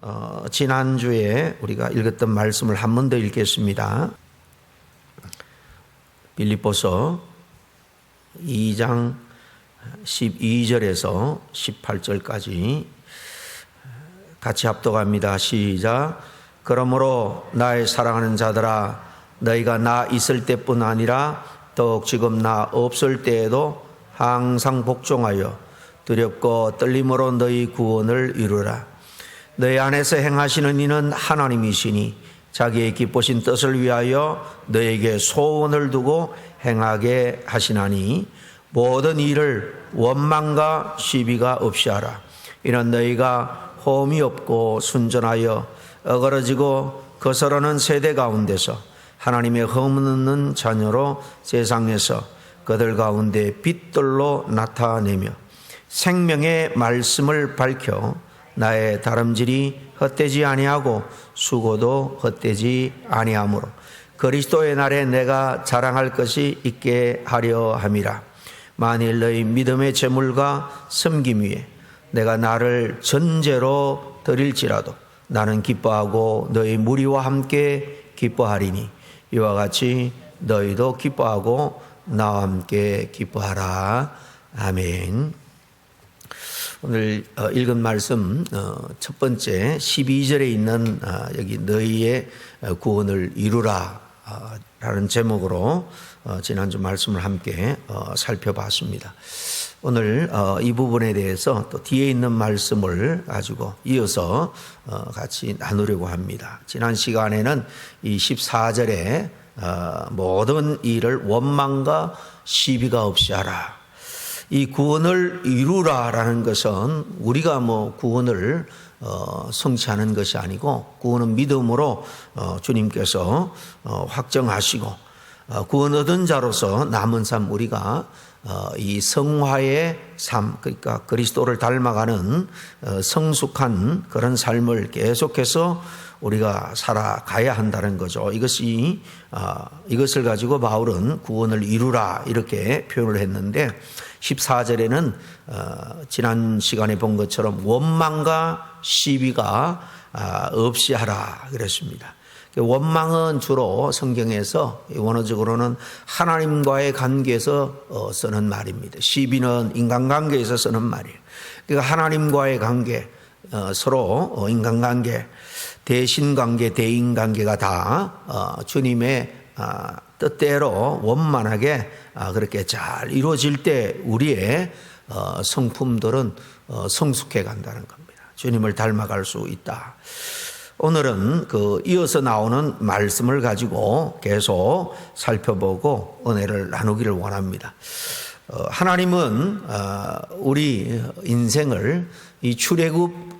어, 지난주에 우리가 읽었던 말씀을 한 번 더 읽겠습니다. 빌립보서 2장 12절에서 18절까지 같이 합독합니다. 시작. 그러므로 나의 사랑하는 자들아 너희가 나 있을 때뿐 아니라 더욱 지금 나 없을 때에도 항상 복종하여 두렵고 떨림으로 너희 구원을 이루라. 너희 안에서 행하시는 이는 하나님이시니 자기의 기쁘신 뜻을 위하여 너에게 소원을 두고 행하게 하시나니 모든 일을 원망과 시비가 없이 하라. 이는 너희가 홈이 없고 순전하여 어그러지고 거스르는 세대 가운데서 하나님의 흠없는 자녀로 세상에서 그들 가운데 빛들로 나타내며 생명의 말씀을 밝혀 나의 다름질이 헛되지 아니하고 수고도 헛되지 아니하므로 그리스도의 날에 내가 자랑할 것이 있게 하려 함이라 만일 너희 믿음의 재물과 섬김 위에 내가 나를 전제로 드릴지라도 나는 기뻐하고 너희 무리와 함께 기뻐하리니 이와 같이 너희도 기뻐하고 나와 함께 기뻐하라 아멘. 오늘 어, 읽은 말씀 어, 첫 번째 12절에 있는 아, 여기 너희의 어, 구원을 이루라 라는 제목으로 지난주 말씀을 함께 살펴봤습니다. 오늘 이 부분에 대해서 또 뒤에 있는 말씀을 가지고 이어서 같이 나누려고 합니다. 지난 시간에는 이 14절에 모든 일을 원망과 시비가 없이 하라. 이 구원을 이루라라는 것은 우리가 뭐 구원을 어, 성취하는 것이 아니고 구원은 믿음으로 어, 주님께서 어, 확정하시고 어, 구원 얻은 자로서 남은 삶 우리가 어, 이 성화의 삶 그러니까 그리스도를 닮아가는 어, 성숙한 그런 삶을 계속해서 우리가 살아가야 한다는 거죠. 이것이 어, 이것을 가지고 바울은 구원을 이루라 이렇게 표현을 했는데 14절에는 어, 지난 시간에 본 것처럼 원망과 시비가 아, 없이 하라 그랬습니다. 원망은 주로 성경에서 원어적으로는 하나님과의 관계에서 어, 쓰는 말입니다. 시비는 인간관계에서 쓰는 말이에요. 그러니까 하나님과의 관계, 어, 서로 인간관계, 대신 관계, 대인 관계가 다 주님의 아, 뜻대로 원만하게 아, 그렇게 잘 이루어질 때 우리의 어, 성품들은 어, 성숙해 간다는 겁니다. 주님을 닮아갈 수 있다. 오늘은 그 이어서 나오는 말씀을 가지고 계속 살펴보고 은혜를 나누기를 원합니다. 어, 하나님은 우리 인생을 이 출애굽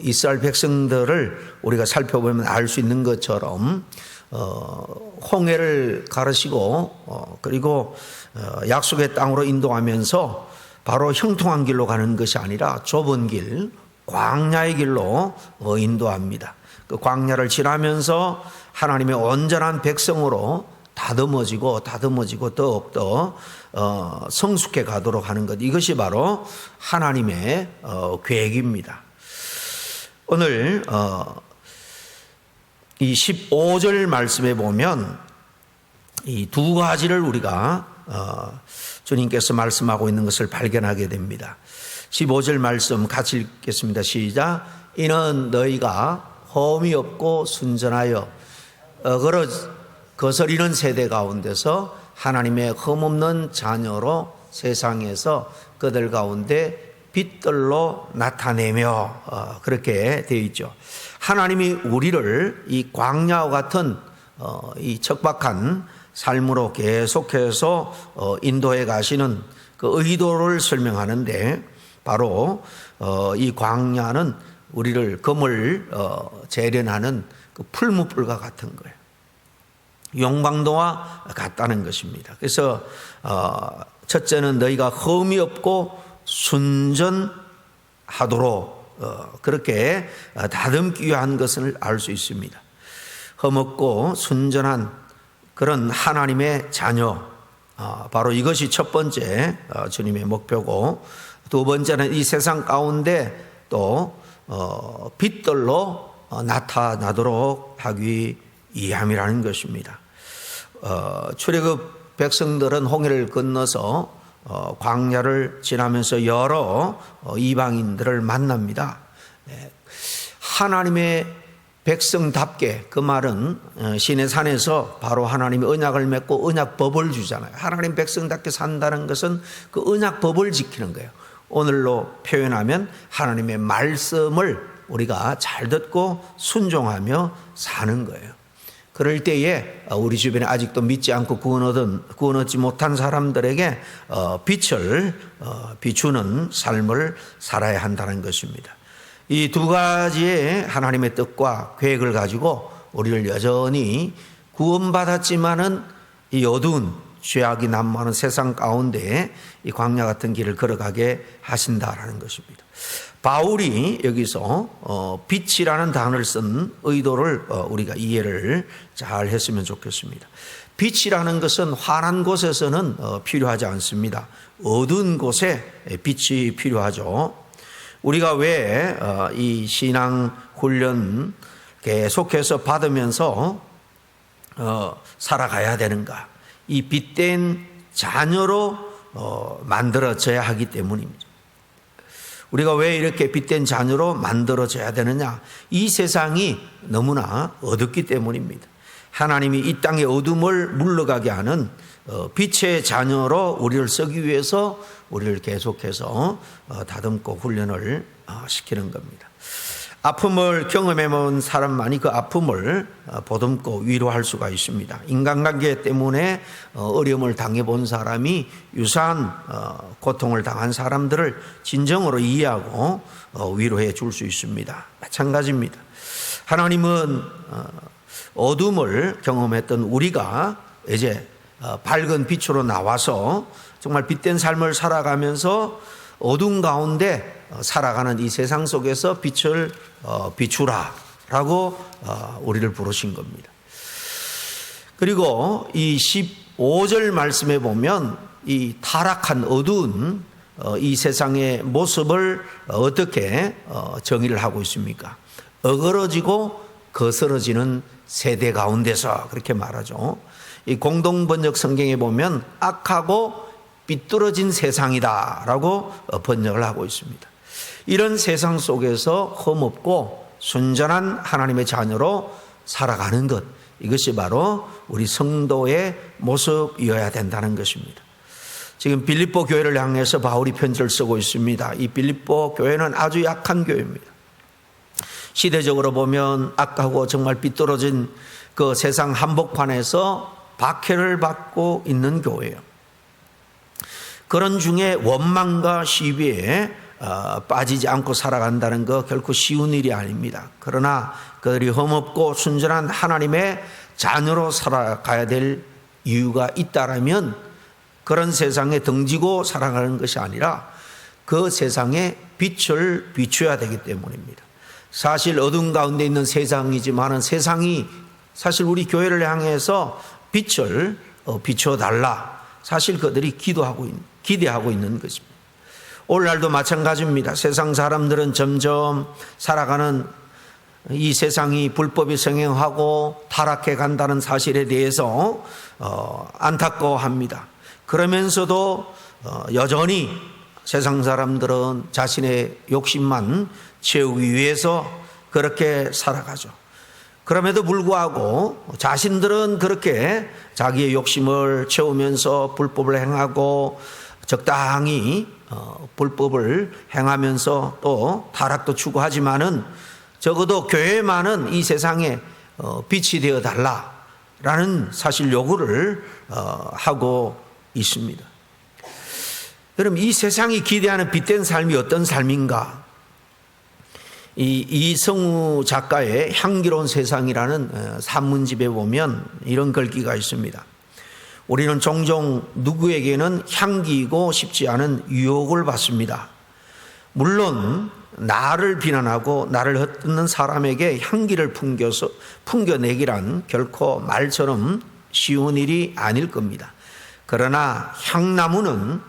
이스라엘 백성들을 우리가 살펴보면 알 수 있는 것처럼 어, 홍해를 가르시고 어, 그리고 어, 약속의 땅으로 인도하면서 바로 형통한 길로 가는 것이 아니라 좁은 길, 광야의 길로 어, 인도합니다. 그 광야를 지나면서 하나님의 온전한 백성으로 다듬어지고 다듬어지고 더욱더 어, 성숙해 가도록 하는 것 이것이 바로 하나님의 어, 계획입니다. 오늘 어, 이 15절 말씀에 보면 이 두 가지를 우리가 어, 주님께서 말씀하고 있는 것을 발견하게 됩니다. 15절 말씀 같이 읽겠습니다. 시작. 이는 너희가 험이 없고 순전하여 어그러 거스리는 세대 가운데서 하나님의 흠없는 자녀로 세상에서 그들 가운데 빛들로 나타내며 어, 그렇게 되어 있죠. 하나님이 우리를 이 광야와 같은 어, 이 척박한 삶으로 계속해서 어, 인도해 가시는 그 의도를 설명하는데 바로 어, 이 광야는 우리를 검을 어, 재련하는 그 풀무불과 같은 거예요. 용광도와 같다는 것입니다. 그래서 어, 첫째는 너희가 흠이 없고 순전하도록 어, 그렇게 어, 다듬기 위한 것을 알 수 있습니다. 험없고 순전한 그런 하나님의 자녀, 어, 바로 이것이 첫 번째 주님의 목표고 두 번째는 이 세상 가운데 또 어, 빛들로 어, 나타나도록 하기 위함이라는 것입니다. 어, 출애굽 백성들은 홍해를 건너서 어, 광야를 지나면서 여러 어, 이방인들을 만납니다. 예, 하나님의 백성답게 그 말은 어, 신의 산에서 바로 하나님이 언약을 맺고 언약법을 주잖아요. 하나님 백성답게 산다는 것은 그 언약법을 지키는 거예요. 오늘로 표현하면 하나님의 말씀을 우리가 잘 듣고 순종하며 사는 거예요. 그럴 때에 우리 주변에 아직도 믿지 않고 구원 얻은 구원 얻지 못한 사람들에게 어, 빛을 어, 비추는 삶을 살아야 한다는 것입니다. 이 두 가지의 하나님의 뜻과 계획을 가지고 우리를 여전히 구원받았지만은 이 어두운 죄악이 난무하는 세상 가운데 이 광야 같은 길을 걸어가게 하신다라는 것입니다. 바울이 여기서 어, 빛이라는 단어를 쓴 의도를 어, 우리가 이해를 잘 했으면 좋겠습니다. 빛이라는 것은 환한 곳에서는 어, 필요하지 않습니다. 어두운 곳에 빛이 필요하죠. 우리가 왜 이 신앙 훈련 계속해서 받으면서 살아가야 되는가? 이 빛된 자녀로 만들어져야 하기 때문입니다. 우리가 왜 이렇게 빛된 자녀로 만들어져야 되느냐? 이 세상이 너무나 어둡기 때문입니다. 하나님이 이 땅의 어둠을 물러가게 하는 어, 빛의 자녀로 우리를 쓰기 위해서 우리를 계속해서 어, 다듬고 훈련을 어, 시키는 겁니다. 아픔을 경험해 본 사람만이 그 아픔을 보듬고 위로할 수가 있습니다. 인간관계 때문에 어려움을 당해 본 사람이 유사한 고통을 당한 사람들을 진정으로 이해하고 위로해 줄 수 있습니다. 마찬가지입니다. 하나님은 어둠을 경험했던 우리가 이제 밝은 빛으로 나와서 정말 빛된 삶을 살아가면서 어둠 가운데 살아가는 이 세상 속에서 빛을 어, 비추라라고 어, 우리를 부르신 겁니다. 그리고 이 15절 말씀에 보면 이 타락한 어두운 어, 이 세상의 모습을 어떻게 정의를 하고 있습니까? 어그러지고 거스러지는 세대 가운데서 그렇게 말하죠. 이 공동번역 성경에 보면 악하고 삐뚤어진 세상이다라고 번역을 하고 있습니다. 이런 세상 속에서 험없고 순전한 하나님의 자녀로 살아가는 것 이것이 바로 우리 성도의 모습이어야 된다는 것입니다. 지금 빌립보 교회를 향해서 바울이 편지를 쓰고 있습니다. 이 빌립보 교회는 아주 약한 교회입니다. 시대적으로 보면 악하고 정말 삐뚤어진 그 세상 한복판에서 박해를 받고 있는 교회예요. 그런 중에 원망과 시비에 어, 빠지지 않고 살아간다는 거 결코 쉬운 일이 아닙니다. 그러나 그들이 험없고 순전한 하나님의 자녀로 살아가야 될 이유가 있다라면 그런 세상에 등지고 살아가는 것이 아니라 그 세상에 빛을 비춰야 되기 때문입니다. 사실 어둠 가운데 있는 세상이지만은 세상이 사실 우리 교회를 향해서 빛을 어, 비춰 달라. 사실 그들이 기도하고 기대하고 있는 것입니다. 오늘날도 마찬가지입니다. 세상 사람들은 점점 살아가는 이 세상이 불법이 성행하고 타락해 간다는 사실에 대해서 어, 안타까워합니다. 그러면서도 어, 여전히 세상 사람들은 자신의 욕심만 채우기 위해서 그렇게 살아가죠. 그럼에도 불구하고 자신들은 그렇게 자기의 욕심을 채우면서 불법을 행하고 적당히 어, 불법을 행하면서 또 타락도 추구하지만은 적어도 교회만은 이 세상에 어, 빛이 되어 달라라는 사실 요구를 어, 하고 있습니다. 여러분 이 세상이 기대하는 빛된 삶이 어떤 삶인가? 이 이성우 작가의 향기로운 세상이라는 산문집에 보면 이런 글귀가 있습니다. 우리는 종종 누구에게는 향기이고 싶지 않은 유혹을 받습니다. 물론 나를 비난하고 나를 헛듣는 사람에게 향기를 풍겨서 풍겨내기란 결코 말처럼 쉬운 일이 아닐 겁니다. 그러나 향나무는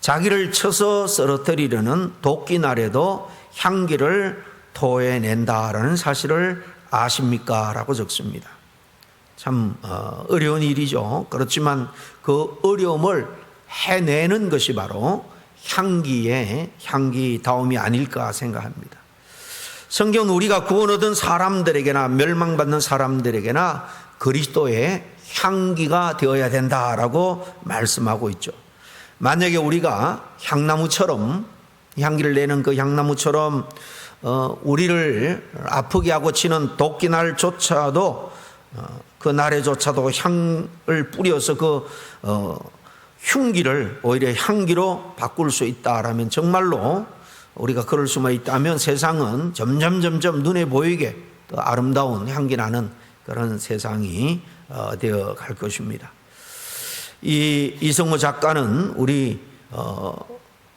자기를 쳐서 쓰러뜨리려는 도끼날에도 향기를 토해낸다라는 사실을 아십니까? 라고 적습니다. 참 어, 어려운 일이죠. 그렇지만 그 어려움을 해내는 것이 바로 향기의 향기다움이 아닐까 생각합니다. 성경은 우리가 구원 얻은 사람들에게나 멸망받는 사람들에게나 그리스도의 향기가 되어야 된다라고 말씀하고 있죠. 만약에 우리가 향나무처럼 향기를 내는 그 향나무처럼 어, 우리를 아프게 하고 치는 도끼날조차도 어, 그 날에조차도 향을 뿌려서 그 어, 흉기를 오히려 향기로 바꿀 수 있다라면 정말로 우리가 그럴 수만 있다면 세상은 점점 점점 눈에 보이게 더 아름다운 향기 나는 그런 세상이 어, 되어 갈 것입니다. 이 이성호 작가는 우리 어,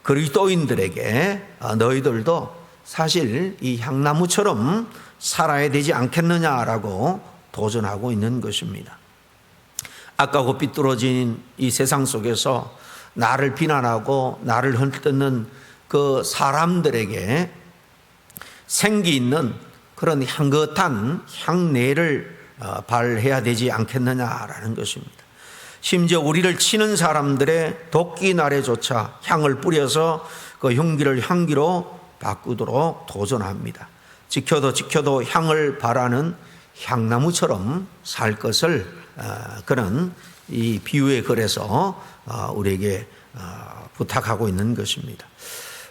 그리스도인들에게 어, 너희들도 사실 이 향나무처럼 살아야 되지 않겠느냐라고 도전하고 있는 것입니다. 아까고 삐뚤어진 이 세상 속에서 나를 비난하고 나를 헐뜯는 그 사람들에게 생기 있는 그런 향긋한 향내를 어, 발해야 되지 않겠느냐라는 것입니다. 심지어 우리를 치는 사람들의 도끼 날에조차 향을 뿌려서 그 흉기를 향기로 바꾸도록 도전합니다. 지켜도 지켜도 향을 바라는 향나무처럼 살 것을 어, 그런 이 비유의 글에서 어, 우리에게 부탁하고 있는 것입니다.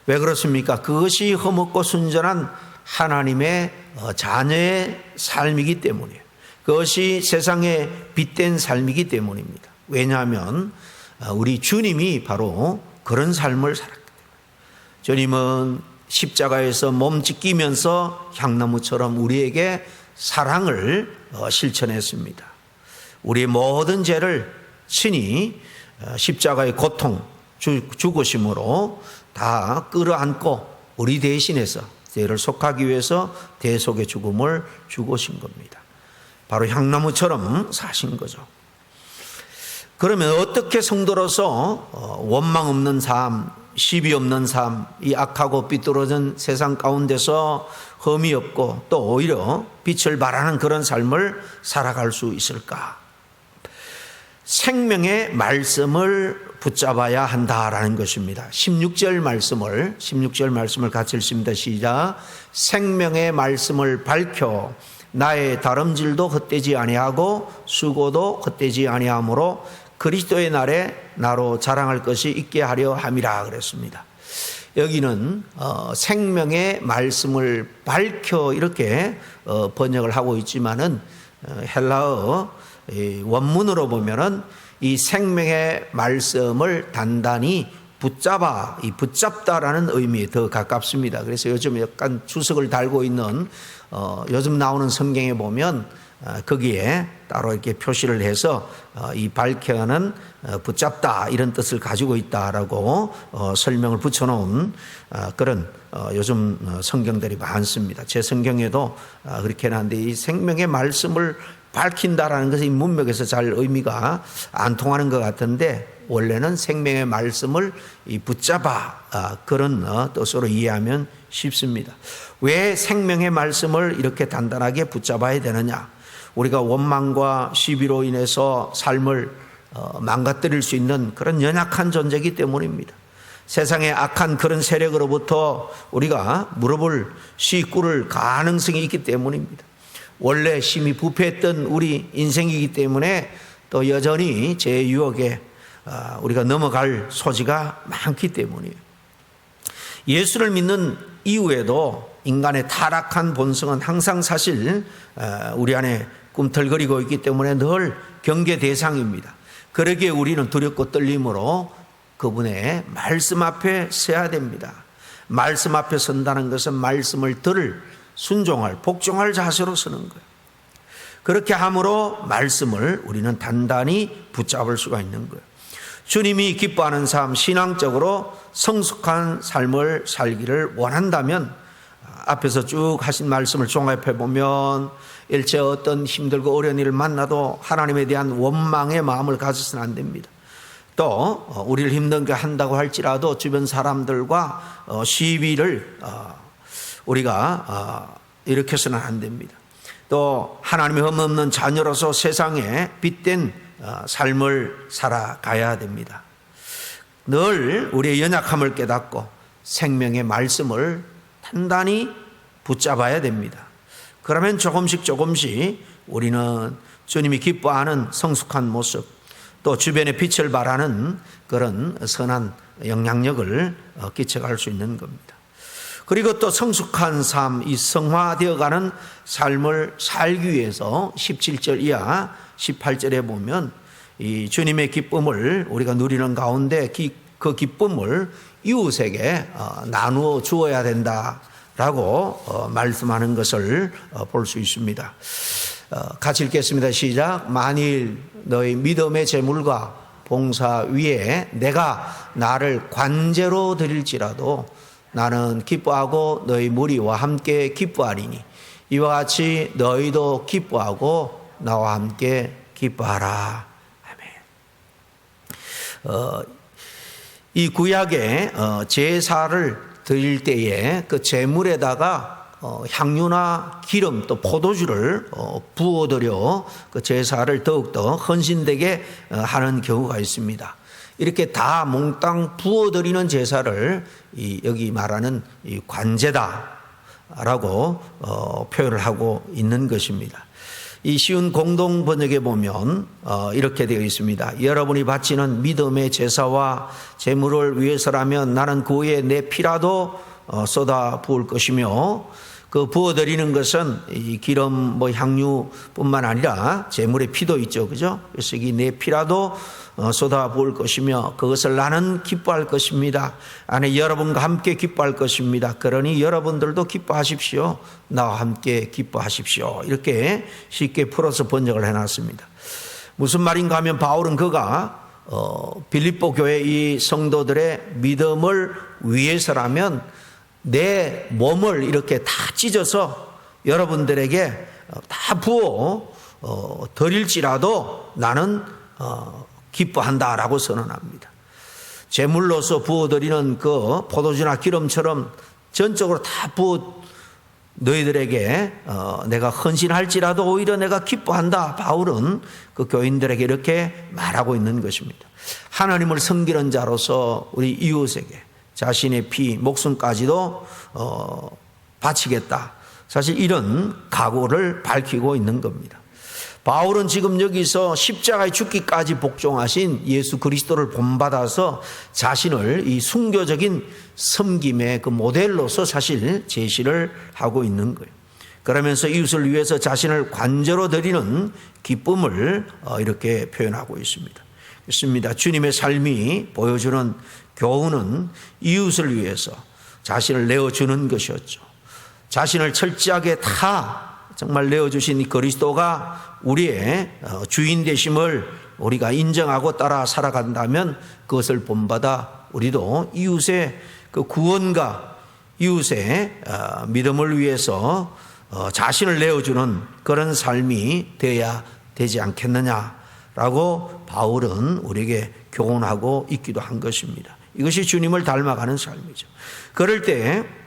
왜 그렇습니까? 그것이 허먹고 순전한 하나님의 자녀의 삶이기 때문이에요. 그것이 세상에 빛된 삶이기 때문입니다. 왜냐하면 어, 우리 주님이 바로 그런 삶을 살았기 때문에 주님은 십자가에서 몸 찢기면서 향나무처럼 우리에게 사랑을 어, 실천했습니다. 우리의 모든 죄를 친히 어, 십자가의 고통, 죽으심으로 다 끌어안고 우리 대신해서 죄를 속하기 위해서 대속의 죽음을 죽으신 겁니다. 바로 향나무처럼 사신 거죠. 그러면 어떻게 성도로서 어, 원망 없는 삶, 시비 없는 삶, 이 악하고 삐뚤어진 세상 가운데서 흠이 없고 또 오히려 빛을 발하는 그런 삶을 살아갈 수 있을까? 생명의 말씀을 붙잡아야 한다라는 것입니다. 16절 말씀을 16절 말씀을 같이 읽습니다. 시작. 생명의 말씀을 밝혀 나의 다름질도 헛되지 아니하고 수고도 헛되지 아니하므로 그리스도의 날에 나로 자랑할 것이 있게 하려 함이라 그랬습니다. 여기는 어, 생명의 말씀을 밝혀 이렇게 어, 번역을 하고 있지만은 어, 헬라어 원문으로 보면은 이 생명의 말씀을 단단히 붙잡아 이 붙잡다라는 의미에 더 가깝습니다. 그래서 요즘 약간 주석을 달고 있는 어, 요즘 나오는 성경에 보면 어, 거기에 따로 이렇게 표시를 해서 어, 이 밝혀는 어, 붙잡다 이런 뜻을 가지고 있다라고 설명을 붙여놓은 그런 요즘 성경들이 많습니다. 제 성경에도 그렇게 하는데 이 생명의 말씀을 밝힌다라는 것이 문맥에서 잘 의미가 안 통하는 것 같은데 원래는 생명의 말씀을 붙잡아 그런 뜻으로 이해하면 쉽습니다. 왜 생명의 말씀을 이렇게 단단하게 붙잡아야 되느냐? 우리가 원망과 시비로 인해서 삶을 어, 망가뜨릴 수 있는 그런 연약한 존재이기 때문입니다. 세상의 악한 그런 세력으로부터 우리가 무릎을 시꿀을 가능성이 있기 때문입니다. 원래 심히 부패했던 우리 인생이기 때문에 또 여전히 제 유혹에 어, 우리가 넘어갈 소지가 많기 때문이에요. 예수를 믿는 이후에도 인간의 타락한 본성은 항상 사실 어, 우리 안에 꿈틀거리고 있기 때문에 늘 경계 대상입니다. 그러기에 우리는 두렵고 떨림으로 그분의 말씀 앞에 서야 됩니다. 말씀 앞에 선다는 것은 말씀을 들을 순종할 복종할 자세로 서는 거예요. 그렇게 함으로 말씀을 우리는 단단히 붙잡을 수가 있는 거예요. 주님이 기뻐하는 삶, 신앙적으로 성숙한 삶을 살기를 원한다면 앞에서 쭉 하신 말씀을 종합해 보면 일체 어떤 힘들고 어려운 일을 만나도 하나님에 대한 원망의 마음을 가져서는 안 됩니다. 또 어, 우리를 힘든 게 한다고 할지라도 주변 사람들과 어, 시비를 어, 우리가 해서는 안 됩니다. 또 하나님의 흠없는 자녀로서 세상에 빛된 어, 삶을 살아가야 됩니다. 늘 우리의 연약함을 깨닫고 생명의 말씀을 단단히 붙잡아야 됩니다. 그러면 조금씩 조금씩 우리는 주님이 기뻐하는 성숙한 모습, 또 주변의 빛을 발하는 그런 선한 영향력을 어, 끼쳐갈 수 있는 겁니다. 그리고 또 성숙한 삶, 이 성화되어가는 삶을 살기 위해서 17절 이하 18절에 보면 이 주님의 기쁨을 우리가 누리는 가운데 그 기쁨을 이웃에게 어, 나누어 주어야 된다 라고 어, 말씀하는 것을 볼 수 있습니다. 같이 읽겠습니다. 시작. 만일 너희 믿음의 재물과 봉사 위에 내가 나를 관제로 드릴지라도 나는 기뻐하고 너희 무리와 함께 기뻐하리니 이와 같이 너희도 기뻐하고 나와 함께 기뻐하라. 아멘. 어, 이 구약에 어, 제사를 드릴 때에 그 제물에다가 어, 향유나 기름 또 포도주를 어, 부어드려 그 제사를 더욱더 헌신되게 어, 하는 경우가 있습니다. 이렇게 다 몽땅 부어드리는 제사를 이 여기 말하는 이 관제다라고 어, 표현을 하고 있는 것입니다. 이 쉬운 공동 번역에 보면 어, 이렇게 되어 있습니다. 여러분이 바치는 믿음의 제사와 제물을 위해서라면 나는 그 위에 내 피라도 어, 쏟아 부을 것이며 그 부어드리는 것은 이 기름 뭐 향유뿐만 아니라 제물의 피도 있죠, 그죠? 그래서 이 내 피라도 어, 쏟아 부을 것이며 그것을 나는 기뻐할 것입니다. 안에 여러분과 함께 기뻐할 것입니다. 그러니 여러분들도 기뻐하십시오. 나와 함께 기뻐하십시오. 이렇게 쉽게 풀어서 번역을 해놨습니다. 무슨 말인가 하면 바울은 그가 어, 빌립보 교회 이 성도들의 믿음을 위해서라면 내 몸을 이렇게 다 찢어서 여러분들에게 다 부어 어, 드릴지라도 나는 어, 기뻐한다라고 선언합니다. 제물로서 부어드리는 그 포도주나 기름처럼 전적으로 다 부어 너희들에게 어, 내가 헌신할지라도 오히려 내가 기뻐한다. 바울은 그 교인들에게 이렇게 말하고 있는 것입니다. 하나님을 섬기는 자로서 우리 이웃에게 자신의 피, 목숨까지도 어, 바치겠다. 사실 이런 각오를 밝히고 있는 겁니다. 바울은 지금 여기서 십자가에 죽기까지 복종하신 예수 그리스도를 본받아서 자신을 이 순교적인 섬김의 그 모델로서 사실 제시를 하고 있는 거예요. 그러면서 이웃을 위해서 자신을 관저로 드리는 기쁨을 어, 이렇게 표현하고 있습니다. 있습니다. 주님의 삶이 보여주는 교훈은 이웃을 위해서 자신을 내어주는 것이었죠. 자신을 철저하게 다 정말 내어주신 그리스도가 우리의 어, 주인 되심을 우리가 인정하고 따라 살아간다면 그것을 본받아 우리도 이웃의 그 구원과 이웃의 어, 믿음을 위해서 어, 자신을 내어주는 그런 삶이 되어야 되지 않겠느냐라고 바울은 우리에게 교훈하고 있기도 한 것입니다. 이것이 주님을 닮아가는 삶이죠. 그럴 때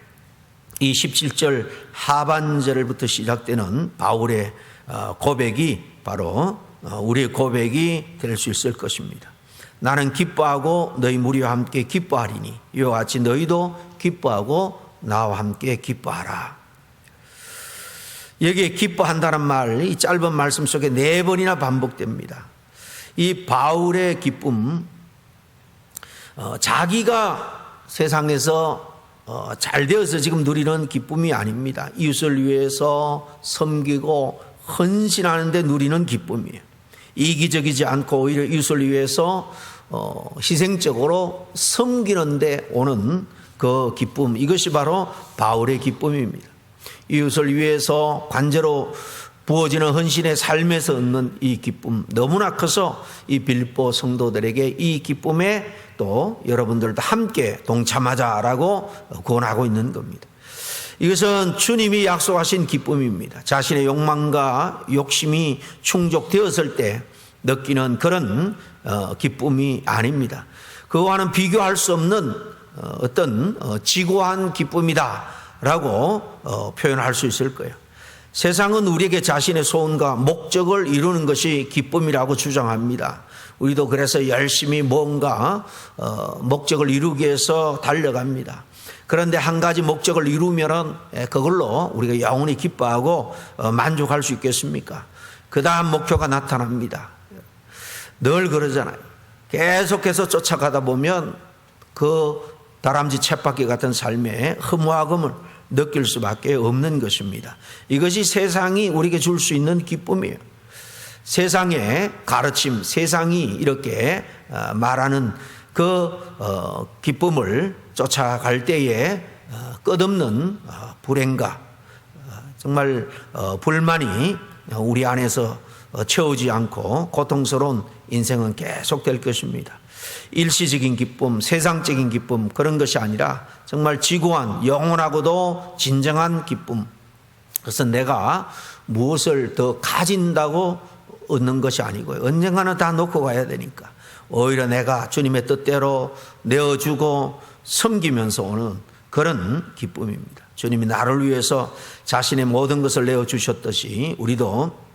이 17절 하반절부터 시작되는 바울의 어, 고백이 바로 어, 우리의 고백이 될 수 있을 것입니다. 나는 기뻐하고 너희 무리와 함께 기뻐하리니 이와 같이 너희도 기뻐하고 나와 함께 기뻐하라. 여기에 기뻐한다는 말, 이 짧은 말씀 속에 네 번이나 반복됩니다. 이 바울의 기쁨, 어, 자기가 세상에서 어, 잘 되어서 지금 누리는 기쁨이 아닙니다. 이웃을 위해서 섬기고 헌신하는데 누리는 기쁨이에요. 이기적이지 않고 오히려 이웃을 위해서 어, 희생적으로 섬기는데 오는 그 기쁨 이것이 바로 바울의 기쁨입니다. 이웃을 위해서 관제로 부어지는 헌신의 삶에서 얻는 이 기쁨 너무나 커서 이 빌보 성도들에게 이 기쁨에 또 여러분들도 함께 동참하자라고 권하고 있는 겁니다. 이것은 주님이 약속하신 기쁨입니다. 자신의 욕망과 욕심이 충족되었을 때 느끼는 그런 어, 기쁨이 아닙니다. 그와는 비교할 수 없는 어, 어떤 어, 지고한 기쁨이다. 라고 어, 표현할 수 있을 거예요. 세상은 우리에게 자신의 소원과 목적을 이루는 것이 기쁨이라고 주장합니다. 우리도 그래서 열심히 뭔가 어, 목적을 이루기 위해서 달려갑니다. 그런데 한 가지 목적을 이루면은 예, 그걸로 우리가 영원히 기뻐하고 어, 만족할 수 있겠습니까? 그 다음 목표가 나타납니다. 늘 그러잖아요. 계속해서 쫓아가다 보면 그 다람쥐 쳇바퀴 같은 삶의 허무함을 느낄 수밖에 없는 것입니다. 이것이 세상이 우리에게 줄 수 있는 기쁨이에요. 세상의 가르침, 세상이 이렇게 어, 말하는 그 어, 기쁨을 쫓아갈 때에 어, 끝없는 불행과 정말 불만이 우리 안에서 채우지 않고 고통스러운 인생은 계속될 것입니다. 일시적인 기쁨, 세상적인 기쁨 그런 것이 아니라 정말 지구한 영원하고도 진정한 기쁨. 그래서 내가 무엇을 더 가진다고 얻는 것이 아니고요. 언젠가는 다 놓고 가야 되니까. 오히려 내가 주님의 뜻대로 내어주고 섬기면서 오는 그런 기쁨입니다. 주님이 나를 위해서 자신의 모든 것을 내어주셨듯이 우리도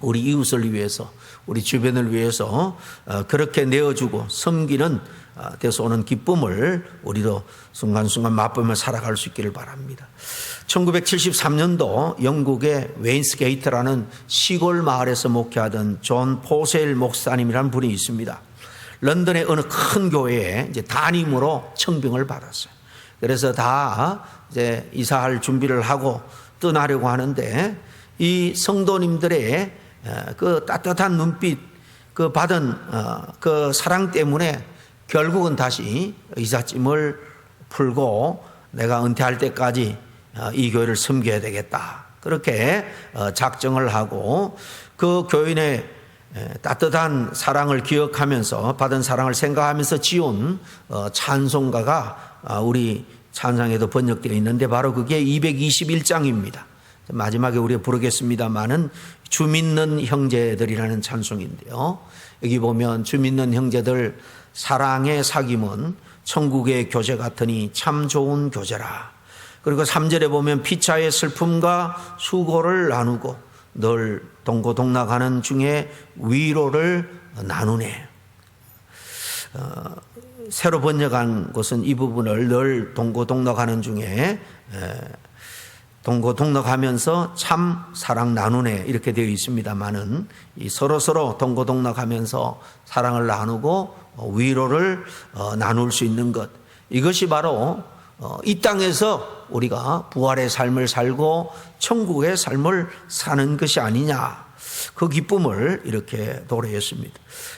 우리 이웃을 위해서, 우리 주변을 위해서 어, 그렇게 내어주고 섬기는 어, 데서 오는 기쁨을 우리도 순간순간 맛보며 살아갈 수 있기를 바랍니다. 1973년도 영국의 웨인스게이트라는 시골 마을에서 목회하던 존 포셀 목사님이라는 분이 있습니다. 런던의 어느 큰 교회에 이제 담임으로 청빙을 받았어요. 그래서 다 이제 이사할 준비를 하고 떠나려고 하는데 이 성도님들의 그 따뜻한 눈빛, 그 받은 어, 그 사랑 때문에 결국은 다시 이삿짐을 풀고 내가 은퇴할 때까지 어, 이 교회를 섬겨야 되겠다. 그렇게 어, 작정을 하고 그 교인의 따뜻한 사랑을 기억하면서 받은 사랑을 생각하면서 지은 찬송가가 우리 찬상에도 번역되어 있는데 바로 그게 221장입니다. 마지막에 우리가 부르겠습니다만은 주 믿는 형제들이라는 찬송인데요. 여기 보면 주 믿는 형제들 사랑의 사귐은 천국의 교제 같으니 참 좋은 교제라. 그리고 3절에 보면 피차의 슬픔과 수고를 나누고 늘 동고동락하는 중에 위로를 나누네. 어, 새로 번역한 것은 이 부분을 늘 동고동락하는 중에 에, 동고동락하면서 참 사랑 나누네 이렇게 되어 있습니다만은 서로 서로 동고동락하면서 사랑을 나누고 어, 위로를 어, 나눌 수 있는 것 이것이 바로 어, 이 땅에서 우리가 부활의 삶을 살고 천국의 삶을 사는 것이 아니냐 그 기쁨을 이렇게 노래했습니다.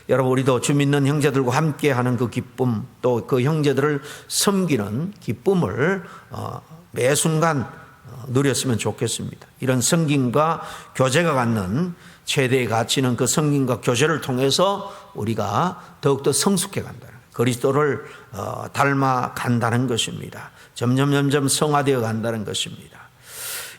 여러분 우리도 주 믿는 형제들과 함께 하는 그 기쁨 또 그 형제들을 섬기는 기쁨을 매 순간 누렸으면 좋겠습니다. 이런 성김과 교제가 갖는 최대의 가치는 그 성김과 교제를 통해서 우리가 더욱더 성숙해 간다는 그리스도를 어, 닮아 간다는 것입니다. 점점 점점 성화되어 간다는 것입니다.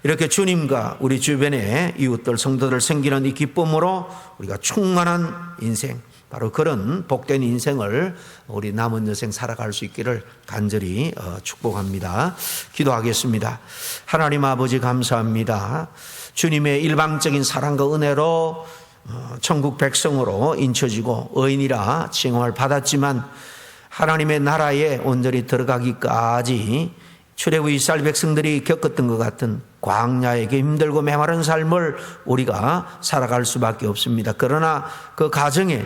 이렇게 주님과 우리 주변의 이웃들 성도들 생기는 이 기쁨으로 우리가 충만한 인생 바로 그런 복된 인생을 우리 남은 여생 살아갈 수 있기를 간절히 어, 축복합니다. 기도하겠습니다. 하나님 아버지 감사합니다. 주님의 일방적인 사랑과 은혜로 어, 천국 백성으로 인쳐지고 의인이라 칭함을 받았지만 하나님의 나라에 온전히 들어가기까지 출애굽 이스라엘 백성들이 겪었던 것 같은 광야에게 힘들고 메마른 삶을 우리가 살아갈 수밖에 없습니다. 그러나 그 가정에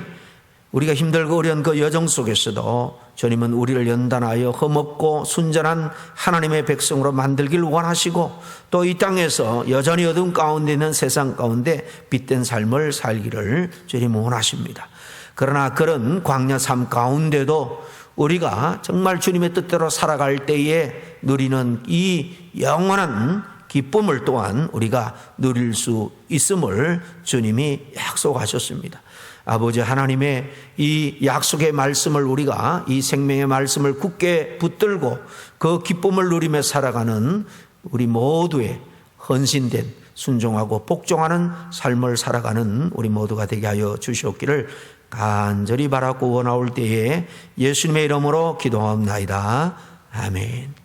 우리가 힘들고 어려운 그 여정 속에서도 주님은 우리를 연단하여 흠없고 순전한 하나님의 백성으로 만들길 원하시고 또 이 땅에서 여전히 어둠 가운데 있는 세상 가운데 빛된 삶을 살기를 주님은 원하십니다. 그러나 그런 광야 삶 가운데도 우리가 정말 주님의 뜻대로 살아갈 때에 누리는 이 영원한 기쁨을 또한 우리가 누릴 수 있음을 주님이 약속하셨습니다. 아버지 하나님의 이 약속의 말씀을 우리가 이 생명의 말씀을 굳게 붙들고 그 기쁨을 누리며 살아가는 우리 모두의 헌신된 순종하고 복종하는 삶을 살아가는 우리 모두가 되게 하여 주시옵기를 간절히 바라고 원하올 때에 예수님의 이름으로 기도하옵나이다. 아멘.